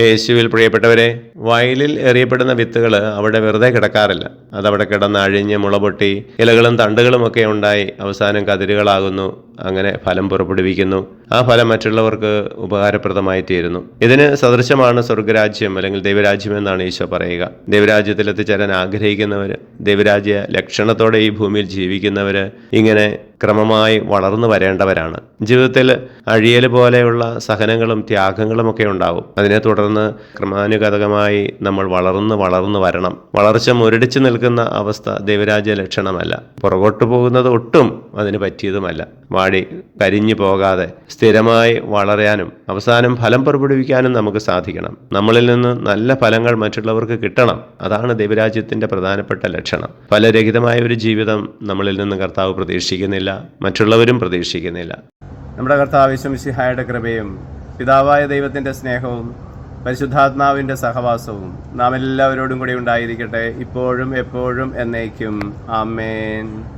യേശുവിൽ പ്രിയപ്പെട്ടവരെ വയലിൽ എറിയപ്പെടുന്ന വിത്തുകൾ അവിടെ വെറുതെ കിടക്കാറില്ല. അതവിടെ കിടന്ന് അഴിഞ്ഞ് മുളപൊട്ടി ഇലകളും തണ്ടുകളും ഒക്കെ ഉണ്ടായി അവസാനം കതിരുകളാകുന്നു. അങ്ങനെ ഫലം പുറപ്പെടുവിക്കുന്നു. ആ ഫലം മറ്റുള്ളവർക്ക് ഉപകാരപ്രദമായി തീരുന്നു ഇതിന് സദൃശമാണ് സ്വർഗരാജ്യം അല്ലെങ്കിൽ ദൈവരാജ്യം എന്നാണ് ഈശോ പറയുക. ദൈവരാജ്യത്തിൽ എത്തിച്ചേരാൻ ആഗ്രഹിക്കുന്നവർ ദൈവരാജ്യ ലക്ഷണത്തോടെ ഈ ഭൂമിയിൽ ജീവിക്കുന്നവർ ഇങ്ങനെ ക്രമമായി വളർന്നു വരേണ്ടവരാണ്. ജീവിതത്തിൽ അഴിയൽ പോലെയുള്ള സഹനങ്ങളും ത്യാഗങ്ങളും ഒക്കെ ഉണ്ടാവും. അതിനെ തുടർന്ന് ക്രമാനുഗതകമായി നമ്മൾ വളർന്ന് വളർന്നു വരണം. വളർച്ച മുരടിച്ചു നിൽക്കുന്ന അവസ്ഥ ദൈവരാജ്യ ലക്ഷണമല്ല. പുറകോട്ട് പോകുന്നത് ഒട്ടും അതിന് പറ്റിയതുമല്ല. വാടി കരിഞ്ഞു പോകാതെ സ്ഥിരമായി വളരാനും അവസാനം ഫലം പുറപ്പെടുവിക്കാനും നമുക്ക് സാധിക്കണം. നമ്മളിൽ നിന്ന് നല്ല ഫലങ്ങൾ മറ്റുള്ളവർക്ക് കിട്ടണം. അതാണ് ദൈവരാജ്യത്തിന്റെ പ്രധാനപ്പെട്ട ലക്ഷണം. ഫലരഹിതമായ ഒരു ജീവിതം നമ്മളിൽ നിന്ന് കർത്താവ് പ്രതീക്ഷിക്കുന്നില്ല. മറ്റുള്ളവരും പ്രതീക്ഷിക്കുന്നില്ല. നമ്മുടെ കർത്താവ് വിശ്വമിസിഹായുടെ കൃപയും പിതാവായ ദൈവത്തിന്റെ സ്നേഹവും പരിശുദ്ധാത്മാവിന്റെ സഹവാസവും നാം എല്ലാവരോടും കൂടി ഉണ്ടായിരിക്കട്ടെ. ഇപ്പോഴും എപ്പോഴും എന്നേക്കും. ആമേൻ.